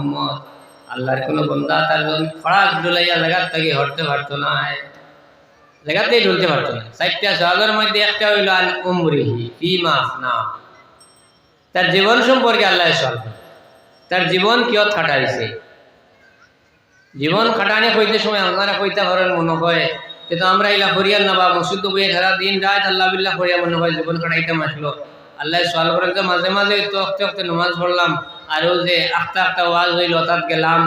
উম্মত আল্লাহর কোনো বন্দা তার ফড়াক ডুলাইয়া জায়গার থেকে হরতে পারতো না। জায়গাতেই ঢুলতে পারতো না। চারটা সহজের মধ্যে একটা হইল আল উমরিহি ফি মাস না তার জীবন সম্পর্কে আল্লাহ সল্ভ তার জীবন কিয় খাটাইছে? জীবন খাটানি কইতে সময় আপনারা কইতে পারেন মনে হয় কিন্তু আমরা ইলা ফরিয়াল না বা মসজিদ বইয়ে সারা দিন রাত আল্লাহ বিল্লাহ ফরিয়া মনে হয় জীবন খাটাইতে আসলো। আল্লাহ সওয়াল করেন মাঝে মাঝে তো নমাজ পড়লাম। আরও যে আখতা আখতা ওয়াজ হইল তাত গেলাম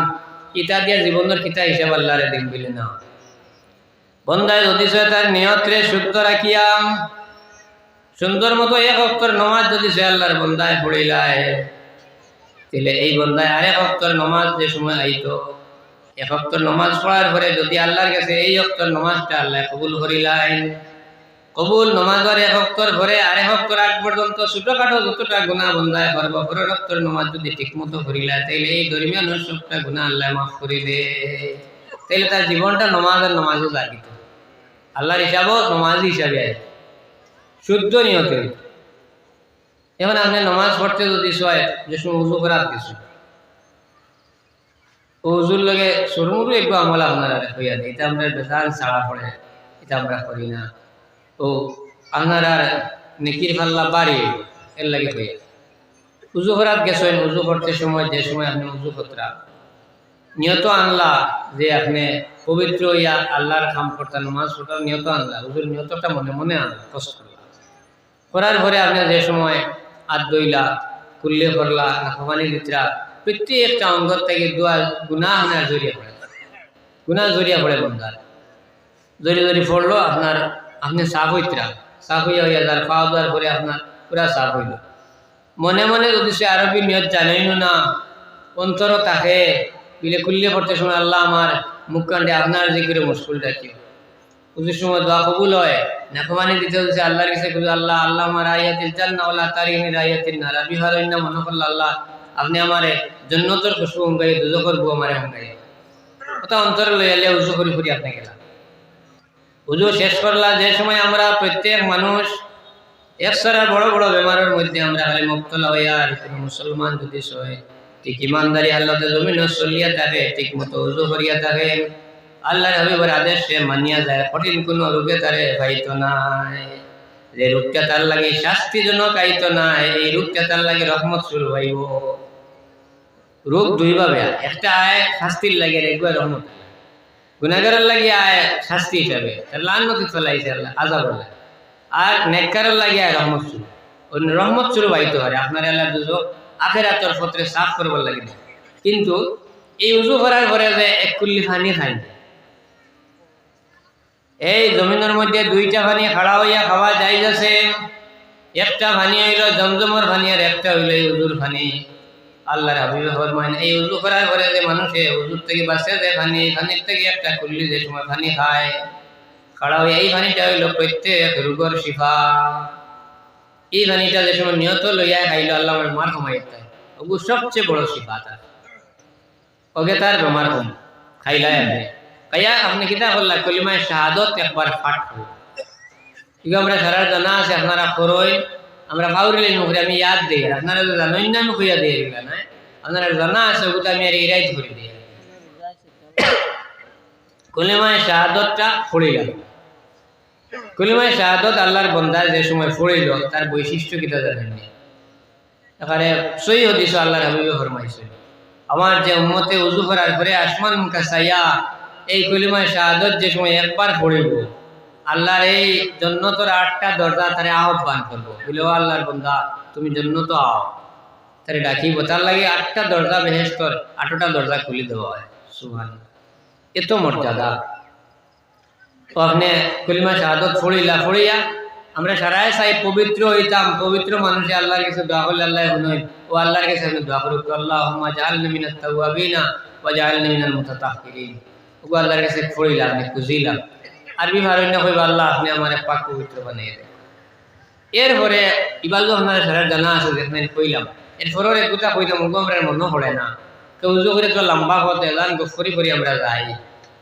কিতা দিয়া জীবনের কিতা হিসাব আল্লাহরে দিন বিলে না। বন্দায় যদি সে তার নিয়ত্রে শুদ্ধ রাখিয়াম, সুন্দর মতো এক অক্ষর নমাজ যদি সে আল্লাহর বন্দায় পড়িলায়, তাহলে এই বন্দায় আরেক অক্ষর নমাজ যে সময় আইতো, এক অক্তর নমাজ পড়ার পরে যদি আল্লাহর কাছে এই অক্তর নমাজটা আল্লাহ কবুল করিলেন কবুল নমাজের এক অক্তর ভরে আরেক অক্তর আগ পর্যন্ত ছোটখাটো যতটা গুণা বন্ধায় পারব পরের অক্তর নমাজ যদি ঠিকমতো করিলা তাইলে এই দরমিয়ান সবটা গুণা আল্লাহ মাফ করে দে। তাইলে তার জীবনটা নমাজের নমাজও জাগিত আল্লাহর হিসাবও নমাজ হিসাবে আছে। শুদ্ধ নিয়তে। এখন আপনি নমাজ পড়তে যদি শোয়, যে সময় উজু করার কিছু ওজুর লগে সরমুরু একটু আমল আপনারা হইয়া দেয় এটা আমরা বেজান ছাড়া পড়ে, এটা আমরা করি না। ও আপনারা নেকির ফাল্লা বাড়ি, এর লাগে হইয়া উজু করাত গেছেন, উজু করতে সময়, যে সময় আপনি উজু কতরা নিয়ত আনলা যে আপনি পবিত্র ইয়া আল্লাহর কাম করতে নমাজ পড়ার নিয়ত আনলা। উজুর নিয়তটা মনে মনে আনলা, কষ্ট করলা। করার পরে আপনি যে সময় হাত দইলা কুল্লে করলা নাফানি দিতরা, প্রত্যেকটা অঙ্গ থেকে দোয়া গুণা আপনার জড়িয়ে পড়ে। গুণা জড়িয়ে পড়ে বন্ধার। জড়িয়ে জড়িয়ে পড়ল, আপনার আপনি সাফ হইতরা। সাফ হইয়া হইয়া যার পাওয়া দেওয়ার পরে আপনার পুরা সাফ হইল। মনে মনে যদি সে আরবি নিয়ত জানেন না অন্তর তাকে বিলে কুল্লে পড়তে সময় আল্লাহ আমার মুখ কাণ্ডে আপনার যে করে মুশকুল রাখিও পুজোর সময় দোয়া কবুল হয় নেকমানি দিতে হচ্ছে আল্লাহর কাছে আল্লাহ আল্লাহ আমার আয়াতিল জান্না ওলা তারিহিনের আয়াতিল না রাবি হারাই না মনে করল আল্লাহ, আপনি আমারে জন্নতর খুশবু হঙ্গাই দুজকর বউ আমারে হঙ্গাই ওটা অন্তরে লইয়ালে উজু করি করি আপনি গেলাম। উজু শেষ করলা, যে সময় আমরা প্রত্যেক মানুষ একসারা বড় বড় বেমারের মধ্যে আমরা খালি মুক্তলা হইয়া আর কোনো মুসলমান যদি সয় ঠিক ইমানদারি আল্লাহতে জমিন চলিয়া থাকে, ঠিক মতো উজু করিয়া থাকে, আল্লাহর হাবিবের আদেশে মানিয়া যায়, কঠিন কোনো রোগে তারে ভাইত নাই যে রূপটা তার লাগে শাস্তিজনক আইতো নাই, এই রূপটা তার লাগে রহমত শুরু হইব রূপ দুইভাবে। একটা আয় শাস্তির লাগে একবার রহমত লাগে আয় শাস্তি হিসাবে। লান্নতি চলাইছে আল্লাহ, আজাব আল্লাহ। আর নেককারের আয় রহমত শুরু। রহমত শুরু পাইতে পারে। আপনার আল্লাহ দুজো আখের আতর পত্রে সাফ করবার লাগে। কিন্তু এই উজু করার পরে যে এক কুল্লি ফানি খাই এই জমিনের মধ্যে দুইটা পানি খাড়া হইয়া খাওয়া যাই যাচ্ছে একটা পানি হইল জমজমর পানি আর একটা হইল এই উজুর পানি। আল্লাহর হাবিবে ফরমান এই উজু করার পরে যে মানুষে উজুর থেকে বাঁচে, যে পানি এই পানির থেকে একটা কুল্লি যে সময় পানি খায়, খাড়া হইয়া এই পানিটা হইল প্রত্যেক রোগর শিফা। এই পানিটা যে সময় নিয়ত লইয়া খাইল, আল্লাহ আমার মার কমাই দেয় ওগু সবচেয়ে বড় শিফা তার। ওকে তার বেমার কম খাইলাই আপনি কাইয়া আপনি কিতা করলা, কলিমায় শাহাদত একবার পাঠ করো ঠিক আমরা সারা জানা আছে, আপনারা করই আমরা ভাউরিলে নুকরি আমি ইয়াদ দিই। আপনারা জানেন না আমি কইয়া দিয়ে গেলা না আপনারা জানা আছে ওগুলো আমি আর ইরাইত করে দিই। কলিমায় শাহাদতটা পড়িলাম। কলিমায় শাহাদত আল্লাহর বন্দার যে সময় পড়িল, তার বৈশিষ্ট্য কিতা জানেননি এখানে সই হদিস আল্লাহর হাবিবে ফরমাইছিল আমার যে উম্মতে উজু করার পরে আসমান মুখা সাইয়া এই কলিমায় শাহাদত যে সময় একবার পড়িব আল্লাহর এই জন্নতর আটটা দরজা তারে আহ্বান করব। বলে, ও আল্লাহর বন্ধা তুমি জন্নত আও। তারে ডাকিব। তার লাগে আটটা দরজা বেহেস্তর আটটা দরজা খুলে দেওয়া হয়। সুহান এত মর্যাদা। তো আপনি কলিমা শাহাদত ফড়িলা ফড়িয়া আমরা সারাই সাই পবিত্র হইতাম। পবিত্র মানুষে আল্লাহর কাছে দোয়া করলে আল্লাহ শুনই ও আল্লাহর কাছে আমি দোয়া করুক আল্লাহ হুম্মা জাআলনি মিনাত তাওয়াবিনা ওয়া জাআলনি মিনাল মুতাতাহহিরিন ও আল্লাহর কাছে ফড়িলাম আমি আরবি ভারণ্য কইবা, আল্লাহ, আপনি আমার পাক পবিত্র বানিয়ে দেন। এরপরে ইবাদু আপনার সারা জানা আছে যেখানে কইলাম, এরপরে এক কথা কইলাম আমরা মনে পড়ে না। তো উজু করে তো লম্বা হতে এলান, গফরি করি আমরা যাই।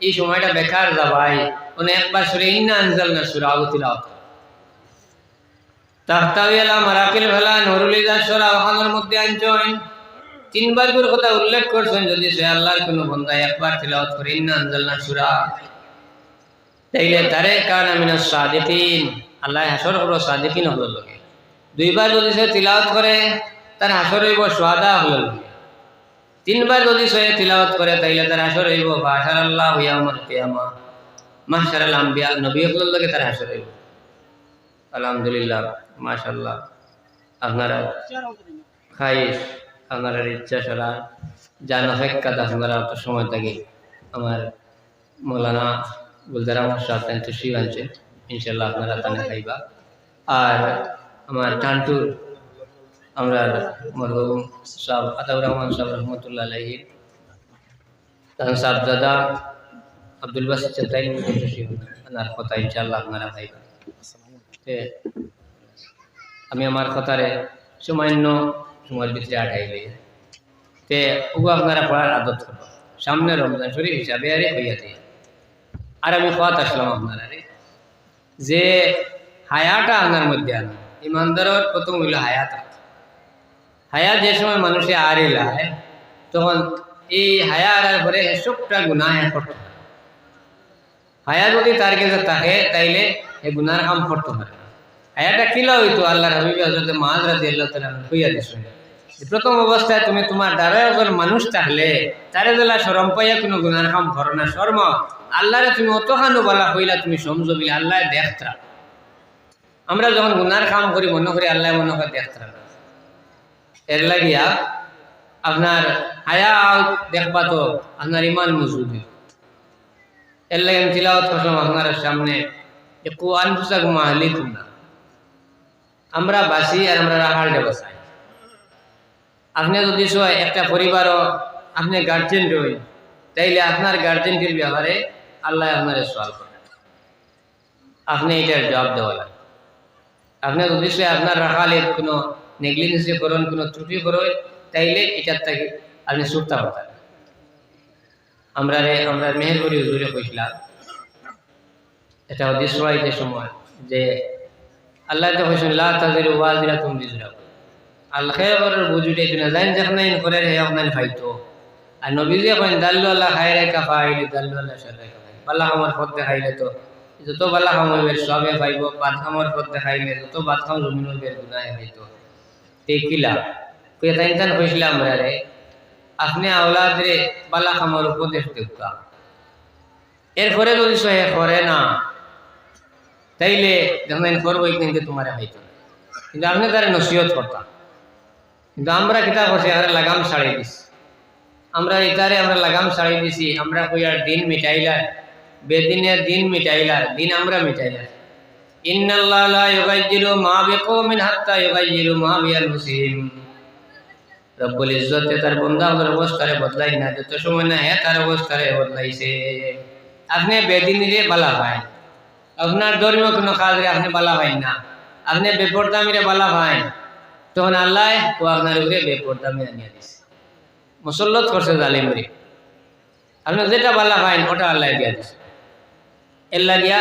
এই সময়টা বেকার যাবাই। মানে একবার সুরে, ইন্না আনজাল না সুরা আগুতিলা তাহতাওয়ালা মারাকিল ভেলা নুরুল ইজা সুরা ওখানের মধ্যে আনছেন তিনবার করে কথা উল্লেখ করছেন, যদি সে আল্লাহর কোনো বন্ধা একবার তিলাওয়াত করে, ইন্না আনজাল না সূরা। তাইলে তারে কারণ আমি সাদিকিন। আল্লাহ হাসর হলো সাদিকিন হলো লোকে। দুইবার যদি সে তিলাওয়াত করে, তার হাসর হইব সোয়াদা হলো লোকে। তিনবার যদি সে তিলাওয়াত করে, তাইলে তার হাসর হইব বাসার আল্লাহ হুয়ামত কিয়ামা। মাহশার আল আম্বিয়া নবী হলো লোকে, তার হাসর হইব। আলহামদুলিল্লাহ, মাশাআল্লাহ। আপনারা খাইশ আপনারা ইচ্ছা ছাড়া জান অপেক্ষা আপনারা অত সময় থাকে। আমার মৌলানা গুলজার আমার সাথে তাই তো শিব আনছে ইনশাল্লাহ আপনারা তানে খাইবা। আর আমার টান্টুর, আমরা মরহুম সাহ আতাউর রহমান সাহেব রহমতুল্লাহ আব্দুল বাসির চেতাই আনার কথা ইনশাল্লাহ আপনারা আমি আমার কথারে সামান্য সময়ের ভিতরে আটাইলে তে, ওগো আপনারা পড়ার আদত করব। সামনে রমজান শরীফ হিসাবে আরে হইয়া দিয়ে আর আমি কথা আসলাম আপনারা যে হায়াটা আপনার মধ্যে আনো। ইমানদারের প্রথম হইল হায়াত। হায়া যে সময় মানুষে আর এলায় তখন এই হায়া আনার পরে সবটা গুণা করতে হয় যদি তার কাছে থাকে, তাইলে এই গুনার কাম করতে পারে হায়াটা কিলা হইতো? আল্লাহ হাবিবি হজরত মাহাজ রাজি আল্লাহ তালা হইয়া দিস প্রথম অবস্থায় তুমি তোমার দ্বারা একজন মানুষ থাকলে তারে বেলা সরম পাইয়া কোনো কাম করো না, শর্ম। আল্লাহরে তুমি অতখানো বলা হইলা, তুমি সমঝো বিলে আল্লাহ দেখতা। আমরা যখন গুনার কাম করি, মনে করি আল্লাহ মনে করে দেখতা এর লাগিয়া আপনার হায়া দেখবা তো আপনার ইমান মজুদ এর লাগে তিলাওয়াত করলাম আপনার সামনে যে কু আনফুসাক মাহলিকুম না। আমরা বাসি আর আমরা রাহালটা বসাই আপনি যদি একটা পরিবারও আপনি গার্জেন রই, তাইলে আপনার গার্জেনটির ব্যাপারে আল্লাহ আপনার সওয়াল করেন আপনি এটার জবাব দেওয়া লাগে আপনি যদি সয় আপনার রাখালে কোনো নেগলিজেন্সি করেন কোনো ত্রুটি করেন তাইলে এটার থেকে আপনি সুক্তা হতেন আমরা রে, আমরা মেহেরগড়ি হুজুরে কইছিলাম, এটা উদ্দেশ্য যে সময় যে আল্লাহ তো কইছেন, লা তাজিরু ওয়াজিরাতুম বিজরা আল্লাহ খেবরের বুঝুটে দিনা জান যখন করে আপনার ফাইতো। আর নবীজি কইন, দাল্লু আল্লাহ খায়রে কাফাইলি দাল্লু আল্লাহ শাররে কাফাইলি বাল্লা আমার পথ দেখাইলে তো, যত বাল্লা কাম হইবে সবে পাইব, বাদ কামর পথ দেখাইলে যত বাদ কাম জমিন হইবে গুনাহ হইতো। টেকিলা তাই তান কইছিলাম রে, আপনি আওলাদরে বালা কামর উপদেশ দেউকা এরপরে যদি সহে করে না, তাইলে যখন করবই কিন্তু তোমার হইতো কিন্তু আপনি তার নসিহত করতাম। কিন্তু আমরা কিতা করছি আমরা লাগাম ছাড়িয়ে দিছি আমরা ইতারে আমরা লাগাম ছাড়িয়ে দিছি আমরা কইয়ার দিন মিটাইলার বেদিনের দিন মিটাইলার দিন আমরা মিটাইলার ইন্নাল্লাহ লা ইউগাইয়িরু মা বিকওমিন হাত্তা ইউগাইয়িরু মা বিআনফুসিহিম রব্বুল ইজ্জতে তার বন্দাদের অবস্থারে বদলাই না যত সময় না হ্যাঁ তার অবস্থারে বদলাইছে আপনি বেদিনিরে বালা ভাই আপনার ধর্মীয় কোনো কাজে আপনি বালা ভাই না আপনি বেপরদামিরে বালা ভাই তখন আল্লাহ ও আপনার উপরে বেপরদামি আনিয়ে দিছে। মুসল্লত করছে জালিমরি আপনি যেটা বালা ভাই ওটা আল্লাহ দিয়া দিছে। এর লাগিয়া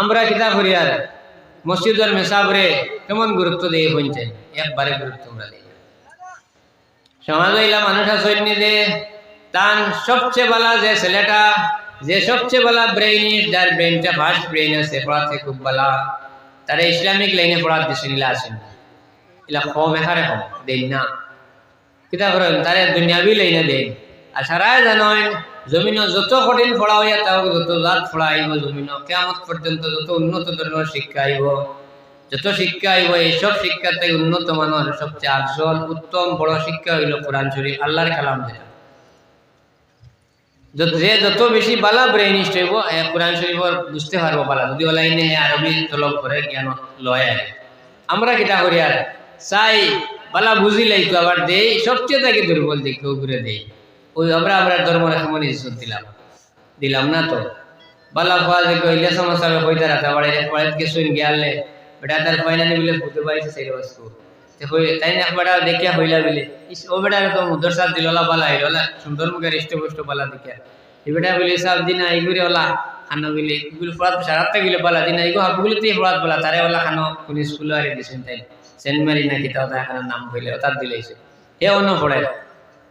আমরা কিতাব করি আর? মসজিদের মেসাবরে কেমন গুরুত্ব দিয়ে পৌঁছে একবারে গুরুত্ব আমরা দিই সমাজ হইলা মানুষ আসেন যে তার সবচেয়ে বালা যে ছেলেটা, যে সবচেয়ে বালা ব্রেইন যার ব্রেইনটা ফার্স্ট ব্রেইন আছে, পড়াতে খুব বালা। তারা ইসলামিক লাইনে পড়ার দিছে নিলা আসেন এলা কম এখানে কম দেন না কিতা করেন তারা দুনিয়াবি লাইনে দেন আর সারাই জানেন জমিন যত কঠিন পড়া হইয়া তাও যত জাত পড়া আইব জমিন কেমন পর্যন্ত যত উন্নত ধরনের শিক্ষা আইব যত শিক্ষা আইব এইসব শিক্ষার থেকে উন্নত মানের সবচেয়ে আসল উত্তম বড় শিক্ষা হইল কোরআন শরীফ আল্লাহর কালাম যত- যে যত বেশি বালা ব্রেইনিস্ট হইব কোরআন শরীফ বুঝতে পারব বালা যদি ওলাইনে আরবি তলব করে জ্ঞান লয় আমরা কিটা করি আর চাই বালা বুঝি লাইতো আবার দেই, সবচেয়ে তাকে দুর্বল দেখে ঘুরে দেই। ওই আমরা আমরা ধর্মের কেমন ইজ্জত দিলাম। দিলাম না তো? বালা খোয়া যে কইলে সমস্যা হবে কইতে রাখা বাড়ি পড়ে কিছু গিয়ালে, বেটা তার ফাইনালি বলে ফুটে পাইছে সেই বস্তু। তাই না বেটা দেখিয়া হইলা বলে। ও বেটা তো মুদর সাথ দিললা বালা হইলা সুন্দর মুখে হৃষ্ট পুষ্ট বালা দেখিয়া। এই বেটা বিলে সব দিন আইগুরে ওলা, খানো বিলে ইগুলো ফরাত, সারাতে গিলে বালা, দিন আইগো হাবগুলি তে ফরাত বালা, তারে ওলা খানো, কোন স্কুল আরে দিছেন তাই সেন্ট মেরি না কিতা ওটা এখানে নাম হইলে তার দিলেছে হে অন্য পড়ে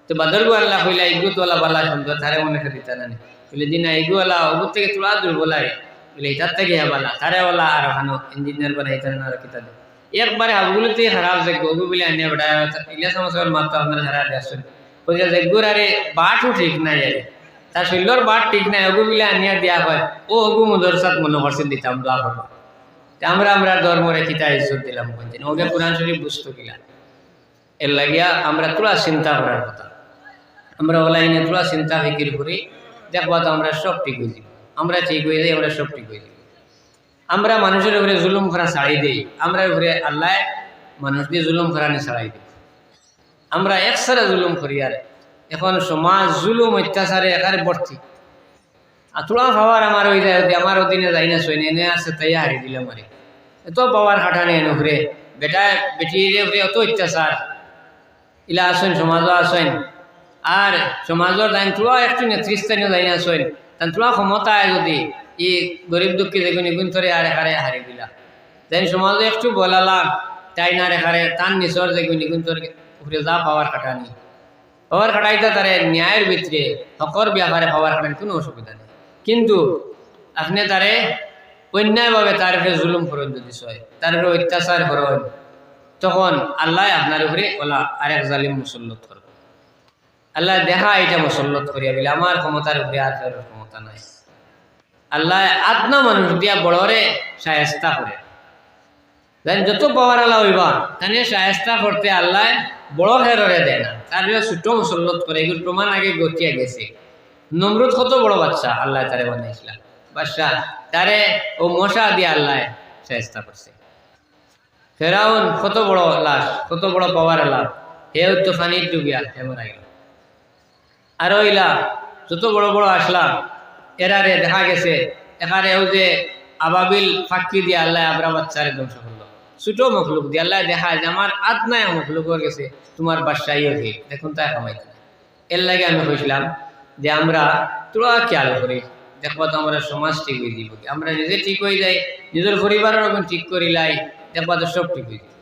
তো বাদরগু আল্লাহ কইলা ইগু তোলা বালা সুন্দর তারে মনে করি তা না বলে দিনা ইগু আল্লাহ ওগুর থেকে তোলা দূর বলাই বলে এটার থেকে বালা, তারে ওলা আর ওখানো ইঞ্জিনিয়ার বানা এটা না কিতা দে একবারে হাবগুলোতে খারাপ যে গগু বলে আনিয়া বেটা ইলা সমস্যা মাত্র আপনারা হারা ওই যে গুর আরে, বাটও ঠিক নাই আরে। তার শৈলর বাট ঠিক নাই, ওগু বিলে আনিয়া দিয়া হয়। ও ওগু মদরসাত মনে করছেন, দিতাম দোয়া করবা আমরা আমরা ধর্মরে কিতা ইজ্জত দিলাম বলছেন ওকে কোরআন শরীফ বুঝতো কিলা। এর লাগিয়া আমরা তোরা চিন্তা করার কথা। আমরা অনলাইনে তোরা চিন্তা ফিকির করি, দেখবা তো আমরা সব ঠিক হয়ে যাব আমরা ঠিক হয়ে যাই আমরা সব ঠিক হয়ে যাব আমরা মানুষের উপরে জুলুম করা ছাড়াই দিই। আমরা উপরে আল্লাহ মানুষ দিয়ে জুলুম করা নি ছাড়াই দিই। আমরা একসারে জুলুম করি আর এখন সমাজ জুলুম, অত্যাচারে একারে ভর্তি। আর তোরা খাওয়ার আমার ওই আমার অধীনে যাই না সৈন্য এনে আছে তাই হারি দিলাম আরে এত পাওয়ার খাটানি এনে ঘুরে বেটা বেটির উপরে অত অত্যাচার। ইলা আসেন, সমাজও আসেন। আর সমাজের দান তোরা একটু নেতৃস্থানীয় দায়ী আসেন তান তোরা ক্ষমতায় যদি, ই গরিব দুঃখী দেখুন, এগুন ধরে আর এখারে হারি দিলা। তাই সমাজে একটু বলালাম তাই না রেখারে তান নিচর দেখুন, এগুন তোর উপরে যা পাওয়ার খাটানি পাওয়ার খাটাইতে তারে ন্যায়ের ভিতরে, হকর ব্যাপারে পাওয়ার খাটানি কোনো অসুবিধা নেই। কিন্তু আপনি তারে অন্যায়ভাবে তার উপরে জুলুম করেন যদি সয়, তার উপরে অত্যাচার করেন, তখন আল্লাহ আপনার উপরে ওলা আরেক জালিম মুসল্লত করবে। আল্লাহ দেখা এটা মুসল্লত করিয়া বলে আমার ক্ষমতার উপরে আর কারোর ক্ষমতা নাই। আল্লাহ আত্মা মানুষ দিয়া বড়রে সায়স্তা করে। যত পাওয়ার আল্লাহ হইবা তাহলে সায়স্তা করতে আল্লাহ বড় হেররে দেয় না। তার ছোট মুসল্লত করে, এগুলো প্রমাণ আগে গতিয়া গেছে। নমরুদ কত বড় বাচ্চা? আল্লাহ তারে বানাইছিলাম বাচ্চা তারে ও মশা দিয়ে আল্লাহ সায়স্তা করছে। ফেরাউন, কত বড় লাশ, কত বড় পাওয়ার লাভ। হেও তো ফানির ডুবিয়া মারা গেল আর ওইলা যত বড় বড় আসলাম, এরারে দেখা গেছে, এখানে ও যে আবাবিল ফাঁকি দিয়ে আল্লাহ আবরা বাচ্চারে ধ্বংস করল। ছোট মখলুক দিয়ে আল্লাহ দেখা যে আমার আত্মায় মখলুক হয়ে গেছে, তোমার বাসাই ঠিক দেখুন তাই কামাইতে এর লাগে আমি কইছিলাম যে আমরা তোরা খেয়াল করি। দেখব তো আমরা সমাজ ঠিক হয়ে দিব আমরা নিজে ঠিক হয়ে যাই, নিজের পরিবারের ওখানে ঠিক করিলাই দেখবা তো সব ঠিক হয়ে যাবে।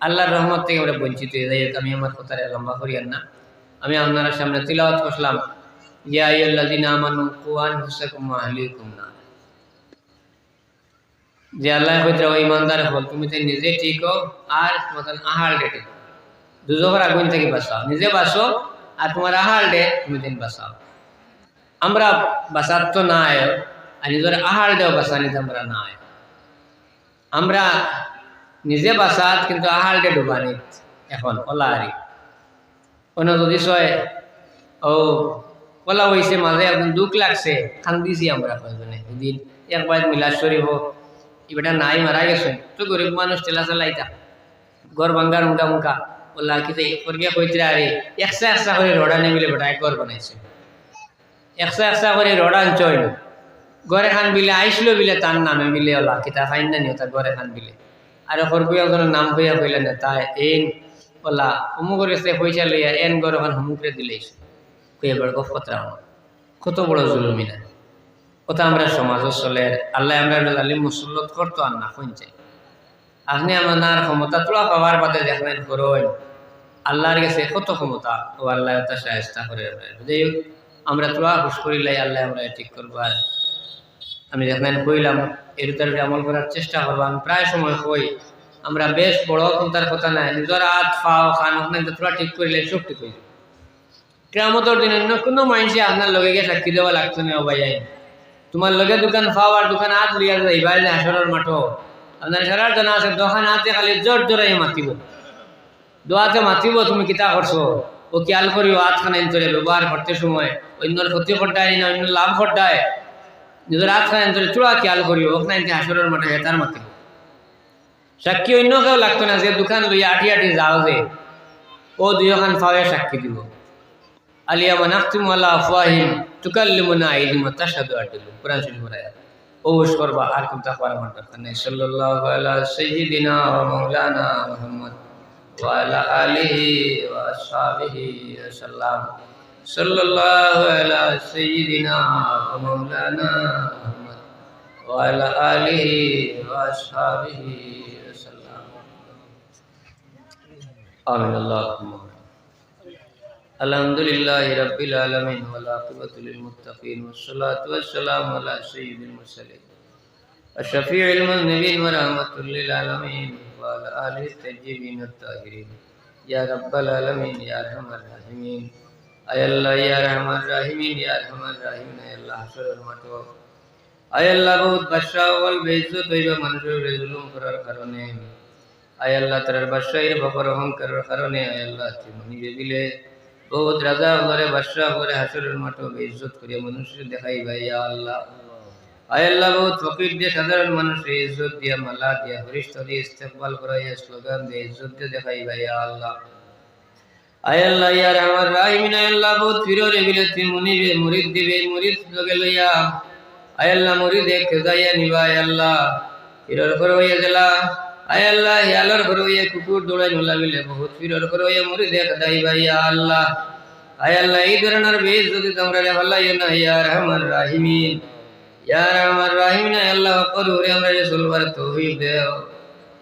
আল্লাহর রহমত থেকে আমরা বঞ্চিত হয়ে যাই আমি আমার কথাটা লম্বা করিয়ান না। আমি আপনার সামনে তিলাওয়াত করলাম, ইয়া যে আল্লাহ তুমি নিজে ঠিক আর তোমার আহাল ডেটে দুজোর আগুন থেকে বাঁচাও, নিজে বাঁচো আর তোমার আহাল ডে তুমি দিন বাঁচাও। আমরা বাঁচার তো না আয় আর নিজের আহাল দেও বাঁচানিতে আমরা না আয় আমরা নিজে বাঁচাত কিন্তু আহাল ডে ডুবানিত এখন ওলা আরি। অন্য যদি সয় ও বলা হয়েছে মাঝে একদম দুঃখ লাগছে, কান্দিছি আমরা কয়েকজনে এদিন একবার মিলাদ শরীফ এবারটা নাই, মারা গেছে। তো গরিব মানুষ ঠেলা চালাইতা। ঘর ভাঙ্গার মুখা। মুখা বললা কিন্তু করগে কইতে আরে একশা একশা করে রডা নেমিলে বেটা ঘর বানাইছে। একশা একশা করে রডা আনছই ঘরে খান বিলে, আইসলো বিলে তার নামে মিলে ওলা, কিতা ফাইন না তার ঘরে খান বিলে। আর সরকুয়া কোনো নাম কইয়া কইলে না তাই এই ওলা অমুকের কাছে পয়সা লইয়া এন ঘর ওখান হুমুকরে দিলেই কইয়া বেড় কথা কত বড় জুলুমি না কথা আমরা সমাজও চলে, আল্লাহ আমরা আলিম মুসল্লত করতো আর না শুনছে আপনি আমার ক্ষমতা তোলা পাওয়ার বাদে দেখবেন করুন আল্লাহর কাছে কত ক্ষমতা, ও আল্লাহ তা সাহায্য করে। যাই আমরা তোলা হুশ করিলাই আল্লাহ আমরা ঠিক করব। আর আমি দেখবেন কইলাম এর উপরে আমল করার চেষ্টা করব, আমি প্রায় সময় কই আমরা বেশ বড় চিন্তার কথা নাই। নিজের হাত ফাও খান ওখানে তোলা ঠিক করিলে সব ঠিক হয়ে যাবে কেমতর দিন অন্য কোনো মানুষে আপনার লগে গিয়ে সাক্ষী দেওয়া লাগতো না ভাই তোমার লগে দোকান ফাও আর দোকান হাত লিয়া যায় বাইরে আসরের মাঠো আপনার সারার জানা আছে, দোকান হাতে খালি জোর জোরাই মাতিব। দোয়াতে মাতিব, তুমি কিতা করছ? ও খেয়াল করিও, হাত খানা ইন্তরে ব্যবহার করতে সময়। অন্যর ক্ষতি ঘটায় না অন্য লাভ ঘটায় নিজের হাত খানা ইন্তরে চূড়া খেয়াল করিও ওখানে ইন্তে আসরের মাঠে হেতার মাতিব সাক্ষী অন্য কেউ লাগতো না, যে দোকান লইয়া আটি আটি যাও যে ও দুই ওখান ফাওয়ে সাক্ষী দিব। আলিয়া নাকতুম আলা আফওয়াহিম, তুকাল্লিমুনা আইদিম তাশহাদু আরজুলুহুম কুরআন শরীফ ও উস করবা, আর কোন তাকওয়ার আমার দরকার নেই। সাল্লাল্লাহু আলা সাইয়্যিদিনা ওয়া মাওলানা মুহাম্মদ ওয়া আলা আলিহি ওয়া আসহাবিহি ওয়া সাল্লাম। صلى الله على سيدنا ومولانا محمد وعلى آله وأصحابه وسلم. آمين. اللهم الحمد لله رب العالمين والعاقبة للمتقين والصلاة والسلام على سيد المرسلين الشفيع المذنبين ورحمة للعالمين وعلى آله الطيبين الطاهرين. يا رب العالمين يا أرحم الراحمين. আয় আল্লাহ ইয়া রহমান রাহিমিন ইয়া রহমান রাহিমিন আয় আল্লাহ হাসর রহমত আয় আল্লাহ বহুত বাদশা ওয়াল বেইজ্জত হইবা বহুত রাজা ঘরে বাদশাহ ঘরে হাসরের মাঠে বেইজ্জত করিয়া দেখাই ভাই আল্লাহ। আয় আল্লাহ বহুত ফকির দিয়ে, সাধারণ মানুষের ইজ্জত দিয়া, মালা দিয়া হরিষ্ঠ দিয়ে, ইস্তেকবাল করাইয়া, স্লোগান দিয়ে, ইজ্জত দিয়ে দেখাই ভাই আল্লাহ। আয় আল্লাহ আমার আয় আল্লাহ বহুত ফিরো রে বিলে তুই মুনিবে মুরিদ দিবে, মুরিদ লগে লইয়া। আয় আল্লাহ মুরিদ এক আল্লাহ। ফিরোর ঘর গেলা। আয় আল্লাহ ইয়ালার কুকুর দৌড়াই বহুত ফিরোর ঘর হইয়া মুরিদ এক ইয়া আল্লাহ। আয় এই ধরনের বেশ যদি তোমরা রে রাহিমিন আয় আল্লাহ করুরে আমরা রে দেও।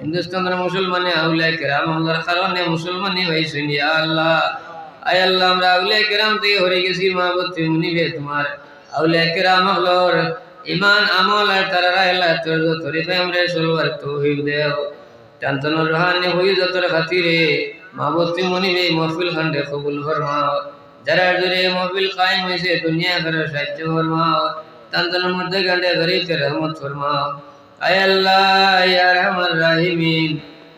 হিন্দুস্তানের মুসলমানে আউলাই কেরাম আমলার কারণে মুসলমানই হয়েছেন ইয়া আল্লাহ। আয় আল্লাহ, আমরা আউলাই কেরাম থেকে হরে গেছি মাহবুদ তিমুনি বে তোমার। আউলাই কেরাম আমলর ইমান আমল আর তারা আল্লাহ তোর তরিফে আমরা চলবার তৌহিদ দেও। টান্তন রহানি হই যতর খাতিরে মাহবুদ তিমুনি বে মহফিল খান্ডে কবুল ফরমাও। যারা জোরে মহফিল কায়েম হয়েছে, দুনিয়া করে সাহায্য ফরমাও। তান্তনের মধ্যে গান্ডে গরিবকে রহমত ফরমাও। আল্লাহ ইয়া রহমান রাহিমিন।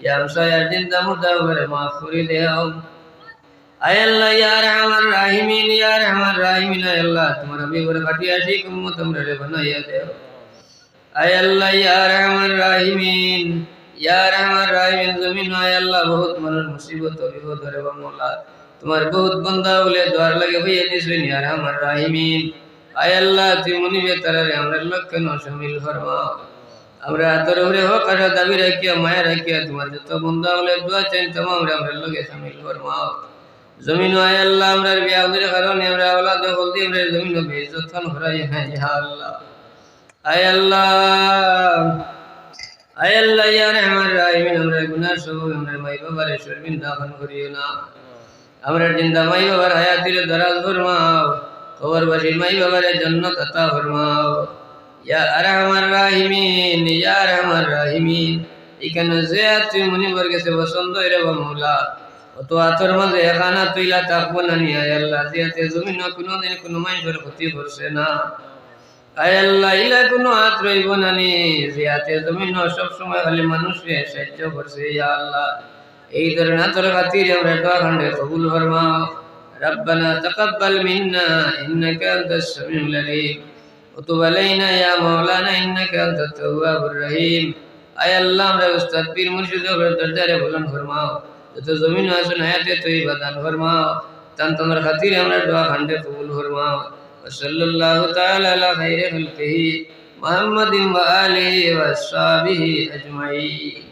ইয়া মুসায়ার জিন্দা মুর্দা করে মাফ করে দেও আল্লাহ ইয়া রহমান রাহিমিন ইয়া রহমান রাহিমিন আল্লাহ, তোমার আমি করে কাটি আসি কুম্ম তোমরা রে বানাইয়া দেও। আল্লাহ ইয়া রহমান রাহিমিন ইয়া রহমান রাহিমিন, জমিন আল্লাহ, বহুত মানুষ মুসিবত, বিপদ রে বাংলা তোমার বহুত বন্ধা বলে দোয়ার লাগে হইয়া দিছেন ইয়া রহমান রাহিমিন। আয় আল্লাহ তুই মনিবে তারারে আমরা লক্ষ্য ন শামিল ফরমাও। আমরা উপরে হোক, আর দাবি রাখিয়া মায়া রাখিয়া তোমার যত বন্ধা বলে দোয়া চাই তোমার আমরা আমরা লগে শামিল ফরমাও জমিন আয় আল্লাহ আমরা বিয়া উদের কারণে আমরা আওলাদ বল দিয়ে আমরা জমিন বেইজ্জত খান হরাই হ্যাঁ ইয়া আল্লাহ। আয় আল্লাহ আয় আল্লাহ, ইয়া রহমান রাহিমিন, আমরা গুনাহ সব আমরা মাই বাবারে শর্মিন্দা খান করিও না। আমরা জিন্দা মাই বাবার হায়াতির দরাজ ফরমাও কবরবাসী মাই বাবারে জন্নত আতা ফরমাও। ইয়া আরহামার রাহিমিন ইয়া আরহামার রাহিমিন এখানে যে তুই মুনিবর গেছে বসন্ত রে মৌলা অত আতর মাঝে এখানা তুইলা থাকবো না নি আয় আল্লাহ জিয়াতে জমিন কোনো দিন কোনো মানুষের ক্ষতি করছে না আয় আল্লাহ ইলা কোনো হাত রইব না নি জিয়াতে জমিন সব সময় খালি মানুষকে সাহায্য করছে ইয়া আল্লাহ এই ধরনের তোর খাতির আমরা দোয়া খন্ডে কবুল ফরমাও ربنا تقبل منا إنك أنت السميع العليم وتب علينا يا مولانا انك انت التواب الرحيم اي الله امر استاد پیر مرشد اور درجہ بلند فرماؤ تو زمین و آسمان حیات تو ہی بدن فرماؤ تن تمر خاطر ہمارا دعا خانڈے قبول فرماؤ وصلی اللہ تعالی علی خیر خلقہ محمد و آلہ و اصحابہ اجمعین